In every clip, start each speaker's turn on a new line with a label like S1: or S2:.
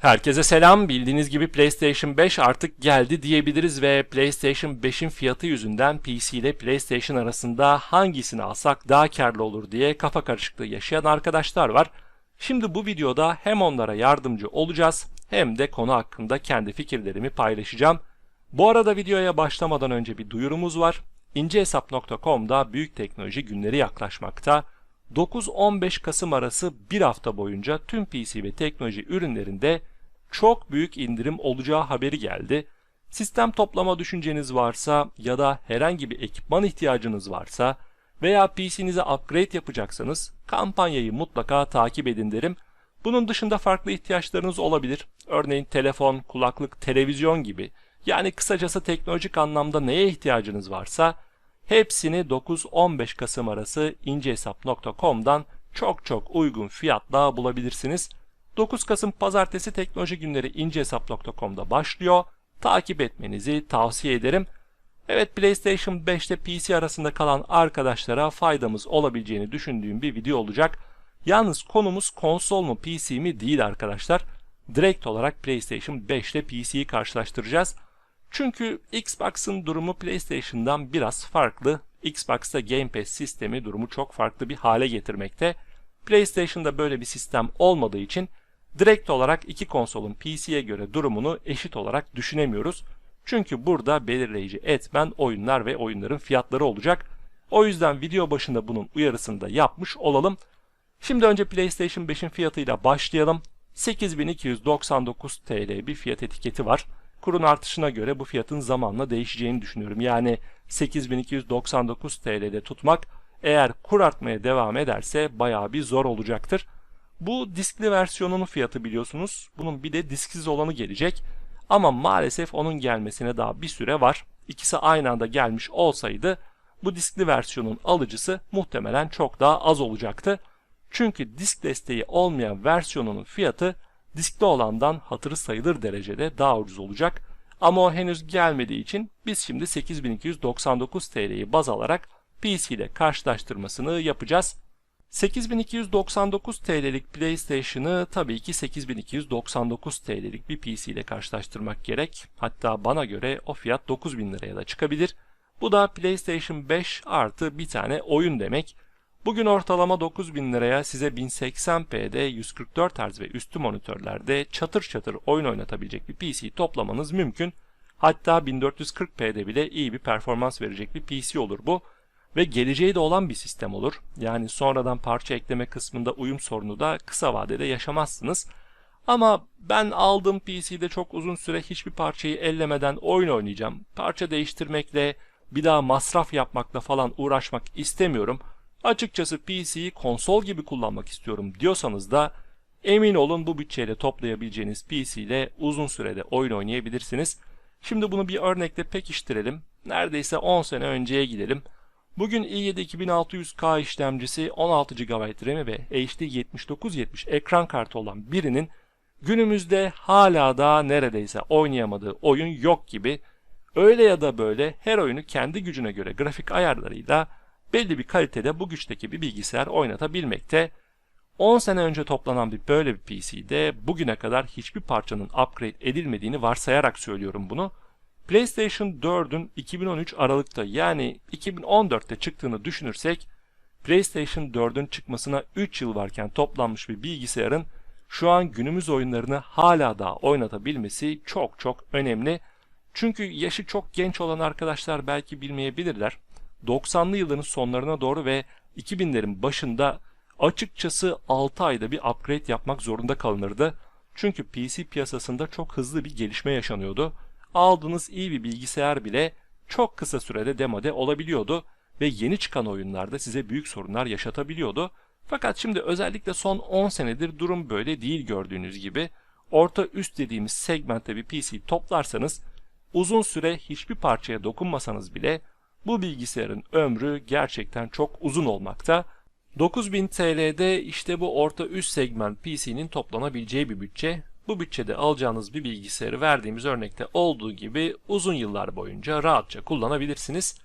S1: Herkese selam. Bildiğiniz gibi PlayStation 5 artık geldi diyebiliriz ve PlayStation 5'in fiyatı yüzünden PC ile PlayStation arasında hangisini alsak daha karlı olur diye kafa karışıklığı yaşayan arkadaşlar var. Şimdi bu videoda hem onlara yardımcı olacağız hem de konu hakkında kendi fikirlerimi paylaşacağım. Bu arada videoya başlamadan önce bir duyurumuz var. İncehesap.com'da büyük teknoloji günleri yaklaşmakta. 9-15 Kasım arası bir hafta boyunca tüm PC ve teknoloji ürünlerinde çok büyük indirim olacağı haberi geldi. Sistem toplama düşünceniz varsa ya da herhangi bir ekipman ihtiyacınız varsa veya PC'nize upgrade yapacaksanız kampanyayı mutlaka takip edin derim. Bunun dışında farklı ihtiyaçlarınız olabilir. Örneğin telefon, kulaklık, televizyon gibi. Yani kısacası teknolojik anlamda neye ihtiyacınız varsa hepsini 9-15 Kasım arası incehesap.com'dan çok çok uygun fiyatla bulabilirsiniz. 9 Kasım Pazartesi Teknoloji Günleri incehesap.com'da başlıyor. Takip etmenizi tavsiye ederim. Evet PlayStation 5 ile PC arasında kalan arkadaşlara faydamız olabileceğini düşündüğüm bir video olacak. Yalnız konumuz konsol mu PC mi değil arkadaşlar. Direkt olarak PlayStation 5 ile PC'yi karşılaştıracağız. Çünkü Xbox'ın durumu PlayStation'dan biraz farklı. Xbox'ta Game Pass sistemi durumu çok farklı bir hale getirmekte. PlayStation'da böyle bir sistem olmadığı için direkt olarak iki konsolun PC'ye göre durumunu eşit olarak düşünemiyoruz. Çünkü burada belirleyici etmen oyunlar ve oyunların fiyatları olacak. O yüzden video başında bunun uyarısını da yapmış olalım. Şimdi önce PlayStation 5'in fiyatıyla başlayalım. 8299 TL bir fiyat etiketi var. Kurun artışına göre bu fiyatın zamanla değişeceğini düşünüyorum. Yani 8299 TL'de tutmak eğer kur artmaya devam ederse bayağı bir zor olacaktır. Bu diskli versiyonunun fiyatı biliyorsunuz. Bunun bir de disksiz olanı gelecek. Ama maalesef onun gelmesine daha bir süre var. İkisi aynı anda gelmiş olsaydı bu diskli versiyonun alıcısı muhtemelen çok daha az olacaktı. Çünkü disk desteği olmayan versiyonunun fiyatı diskli olandan hatırı sayılır derecede daha ucuz olacak. Ama o henüz gelmediği için biz şimdi 8299 TL'yi baz alarak PC ile karşılaştırmasını yapacağız. 8299 TL'lik PlayStation'ı tabii ki 8299 TL'lik bir PC ile karşılaştırmak gerek. Hatta bana göre o fiyat 9000 liraya da çıkabilir. Bu da PlayStation 5 artı bir tane oyun demek. Bugün ortalama 9000 liraya size 1080p'de 144 Hz ve üstü monitörlerde çatır çatır oyun oynatabilecek bir PC toplamanız mümkün. Hatta 1440p'de bile iyi bir performans verecek bir PC olur bu ve geleceği de olan bir sistem olur. Yani sonradan parça ekleme kısmında uyum sorunu da kısa vadede yaşamazsınız. Ama ben aldığım PC'de çok uzun süre hiçbir parçayı ellemeden oyun oynayacağım. Parça değiştirmekle bir daha masraf yapmakla falan uğraşmak istemiyorum. Açıkçası PC'yi konsol gibi kullanmak istiyorum diyorsanız da emin olun bu bütçeyle toplayabileceğiniz PC ile uzun sürede oyun oynayabilirsiniz. Şimdi bunu bir örnekle pekiştirelim. Neredeyse 10 sene önceye gidelim. Bugün i7 2600K işlemcisi 16 GB RAM ve HD 7970 ekran kartı olan birinin günümüzde hala da neredeyse oynayamadığı oyun yok gibi öyle ya da böyle her oyunu kendi gücüne göre grafik ayarlarıyla belli bir kalitede bu güçteki bir bilgisayar oynatabilmekte. 10 sene önce toplanan bir böyle bir PC'de bugüne kadar hiçbir parçanın upgrade edilmediğini varsayarak söylüyorum bunu. PlayStation 4'ün 2013 Aralık'ta yani 2014'te çıktığını düşünürsek PlayStation 4'ün çıkmasına 3 yıl varken toplanmış bir bilgisayarın şu an günümüz oyunlarını hala daha oynatabilmesi çok çok önemli. Çünkü yaşı çok genç olan arkadaşlar belki bilmeyebilirler. 90'lı yılların sonlarına doğru ve 2000'lerin başında açıkçası 6 ayda bir upgrade yapmak zorunda kalınırdı. Çünkü PC piyasasında çok hızlı bir gelişme yaşanıyordu. Aldığınız iyi bir bilgisayar bile çok kısa sürede demode olabiliyordu ve yeni çıkan oyunlarda size büyük sorunlar yaşatabiliyordu. Fakat şimdi özellikle son 10 senedir durum böyle değil gördüğünüz gibi. Orta üst dediğimiz segmentte bir PC toplarsanız uzun süre hiçbir parçaya dokunmasanız bile bu bilgisayarın ömrü gerçekten çok uzun olmakta. 9000 TL'de işte bu orta üst segment PC'nin toplanabileceği bir bütçe. Bu bütçede alacağınız bir bilgisayarı verdiğimiz örnekte olduğu gibi uzun yıllar boyunca rahatça kullanabilirsiniz.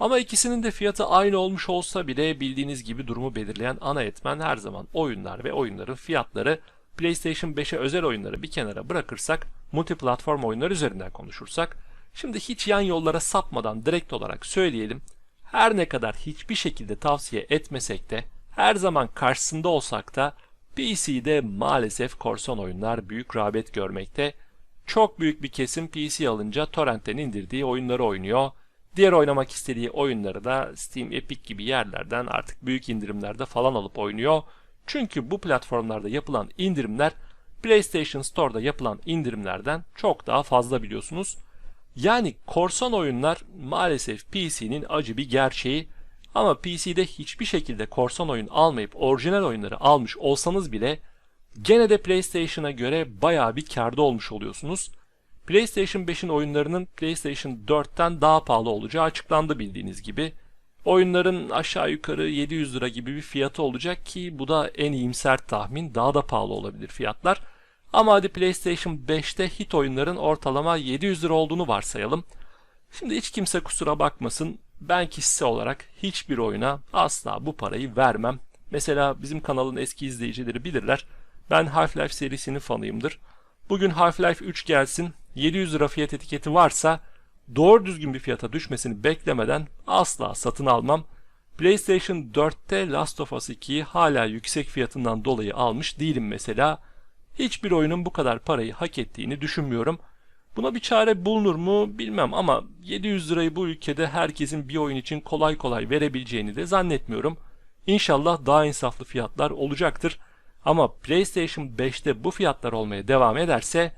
S1: Ama ikisinin de fiyatı aynı olmuş olsa bile bildiğiniz gibi durumu belirleyen ana etmen her zaman oyunlar ve oyunların fiyatları. PlayStation 5'e özel oyunları bir kenara bırakırsak, multiplatform oyunlar üzerinden konuşursak, şimdi hiç yan yollara sapmadan direkt olarak söyleyelim, her ne kadar hiçbir şekilde tavsiye etmesek de, her zaman karşısında olsak da PC'de maalesef korsan oyunlar büyük rağbet görmekte. Çok büyük bir kesim PC alınca torrentten indirdiği oyunları oynuyor. Diğer oynamak istediği oyunları da Steam, Epic gibi yerlerden artık büyük indirimlerde falan alıp oynuyor. Çünkü bu platformlarda yapılan indirimler PlayStation Store'da yapılan indirimlerden çok daha fazla biliyorsunuz. Yani korsan oyunlar maalesef PC'nin acı bir gerçeği. Ama PC'de hiçbir şekilde korsan oyun almayıp orijinal oyunları almış olsanız bile gene de PlayStation'a göre bayağı bir karda olmuş oluyorsunuz. PlayStation 5'in oyunlarının PlayStation 4'ten daha pahalı olacağı açıklandı bildiğiniz gibi. Oyunların aşağı yukarı 700 lira gibi bir fiyatı olacak ki bu da en iyimser tahmin daha da pahalı olabilir fiyatlar. Ama hadi PlayStation 5'te hit oyunların ortalama 700 lira olduğunu varsayalım. Şimdi hiç kimse kusura bakmasın ben kişisel olarak hiçbir oyuna asla bu parayı vermem. Mesela bizim kanalın eski izleyicileri bilirler. Ben Half-Life serisinin fanıyımdır. Bugün Half-Life 3 gelsin 700 lira fiyat etiketi varsa doğru düzgün bir fiyata düşmesini beklemeden asla satın almam. PlayStation 4'te Last of Us 2'yi hala yüksek fiyatından dolayı almış değilim mesela. Hiçbir oyunun bu kadar parayı hak ettiğini düşünmüyorum. Buna bir çare bulunur mu bilmem ama 700 lirayı bu ülkede herkesin bir oyun için kolay kolay verebileceğini de zannetmiyorum. İnşallah daha insaflı fiyatlar olacaktır. Ama PlayStation 5'te bu fiyatlar olmaya devam ederse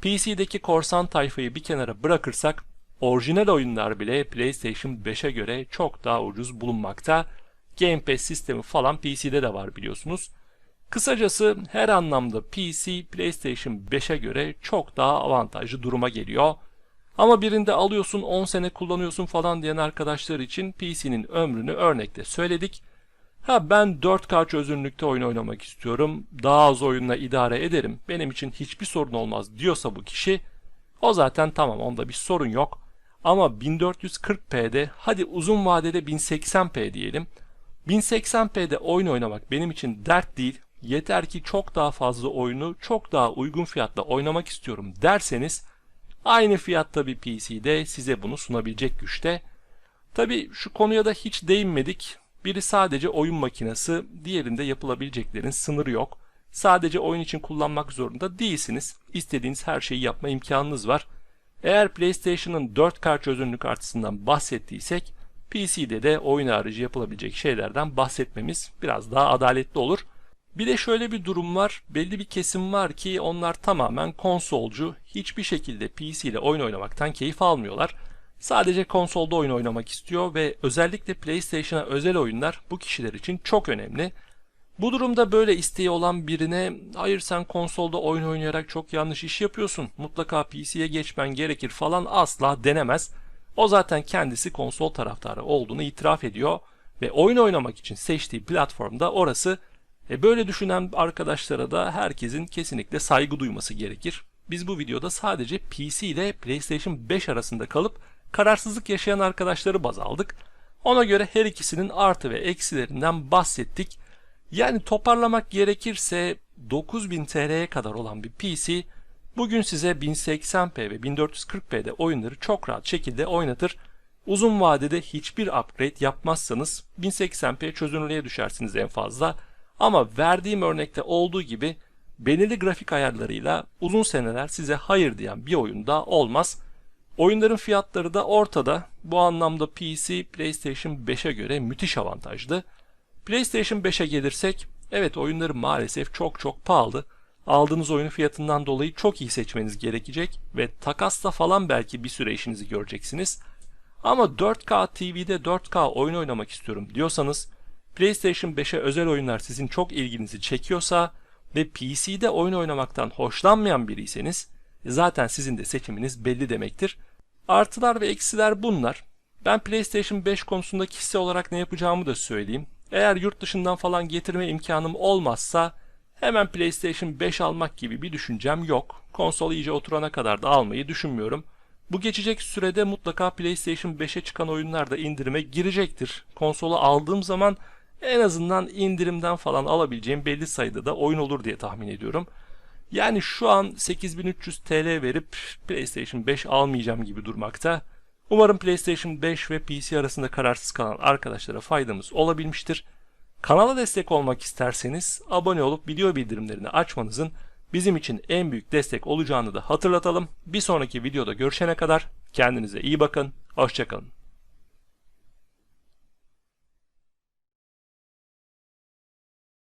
S1: PC'deki korsan tayfayı bir kenara bırakırsak orijinal oyunlar bile PlayStation 5'e göre çok daha ucuz bulunmakta. Game Pass sistemi falan PC'de de var biliyorsunuz. Kısacası her anlamda PC PlayStation 5'e göre çok daha avantajlı duruma geliyor. Ama birinde alıyorsun 10 sene kullanıyorsun falan diyen arkadaşlar için PC'nin ömrünü örnekte söyledik. Ha ben 4K çözünürlükte oyun oynamak istiyorum. Daha az oyunla idare ederim. Benim için hiçbir sorun olmaz diyorsa bu kişi o zaten tamam onda bir sorun yok. Ama 1440p'de hadi uzun vadede 1080p diyelim. 1080p'de oyun oynamak benim için dert değil. Yeter ki çok daha fazla oyunu çok daha uygun fiyatla oynamak istiyorum derseniz aynı fiyatta bir PC'de size bunu sunabilecek güçte. Tabi şu konuya da hiç değinmedik. Biri sadece oyun makinesi, diğerinde yapılabileceklerin sınırı yok. Sadece oyun için kullanmak zorunda değilsiniz. İstediğiniz her şeyi yapma imkanınız var. Eğer PlayStation'ın 4K çözünürlük artısından bahsettiysek, PC'de de oyun harici yapılabilecek şeylerden bahsetmemiz biraz daha adaletli olur. Bir de şöyle bir durum var. Belli bir kesim var ki onlar tamamen konsolcu. Hiçbir şekilde PC ile oyun oynamaktan keyif almıyorlar. Sadece konsolda oyun oynamak istiyor ve özellikle PlayStation'a özel oyunlar bu kişiler için çok önemli. Bu durumda böyle isteği olan birine hayır sen konsolda oyun oynayarak çok yanlış iş yapıyorsun. Mutlaka PC'ye geçmen gerekir falan asla denemez. O zaten kendisi konsol taraftarı olduğunu itiraf ediyor ve oyun oynamak için seçtiği platformda orası e böyle düşünen arkadaşlara da herkesin kesinlikle saygı duyması gerekir. Biz bu videoda sadece PC ile PlayStation 5 arasında kalıp kararsızlık yaşayan arkadaşları baz aldık. Ona göre her ikisinin artı ve eksilerinden bahsettik. Yani toparlamak gerekirse 9000 TL'ye kadar olan bir PC bugün size 1080p ve 1440p'de oyunları çok rahat şekilde oynatır. Uzun vadede hiçbir upgrade yapmazsanız 1080p çözünürlüğe düşersiniz en fazla. Ama verdiğim örnekte olduğu gibi belirli grafik ayarlarıyla uzun seneler size hayır diyen bir oyunda olmaz. Oyunların fiyatları da ortada. Bu anlamda PC PlayStation 5'e göre müthiş avantajlı. PlayStation 5'e gelirsek, evet oyunları maalesef çok çok pahalı. Aldığınız oyunun fiyatından dolayı çok iyi seçmeniz gerekecek ve takasla falan belki bir süre işinizi göreceksiniz. Ama 4K TV'de 4K oyun oynamak istiyorum diyorsanız, PlayStation 5'e özel oyunlar sizin çok ilginizi çekiyorsa ve PC'de oyun oynamaktan hoşlanmayan biriyseniz, zaten sizin de seçiminiz belli demektir. Artılar ve eksiler bunlar. Ben PlayStation 5 konusunda kişisel olarak ne yapacağımı da söyleyeyim. Eğer yurt dışından falan getirme imkanım olmazsa hemen PlayStation 5 almak gibi bir düşüncem yok. Konsol iyice oturana kadar da almayı düşünmüyorum. Bu geçecek sürede mutlaka PlayStation 5'e çıkan oyunlar da indirime girecektir. Konsolu aldığım zaman en azından indirimden falan alabileceğim belli sayıda da oyun olur diye tahmin ediyorum. Yani şu an 8300 TL verip PlayStation 5 almayacağım gibi durmakta. Umarım PlayStation 5 ve PC arasında kararsız kalan arkadaşlara faydamız olabilmiştir. Kanala destek olmak isterseniz abone olup video bildirimlerini açmanızın bizim için en büyük destek olacağını da hatırlatalım. Bir sonraki videoda görüşene kadar kendinize iyi bakın, hoşçakalın.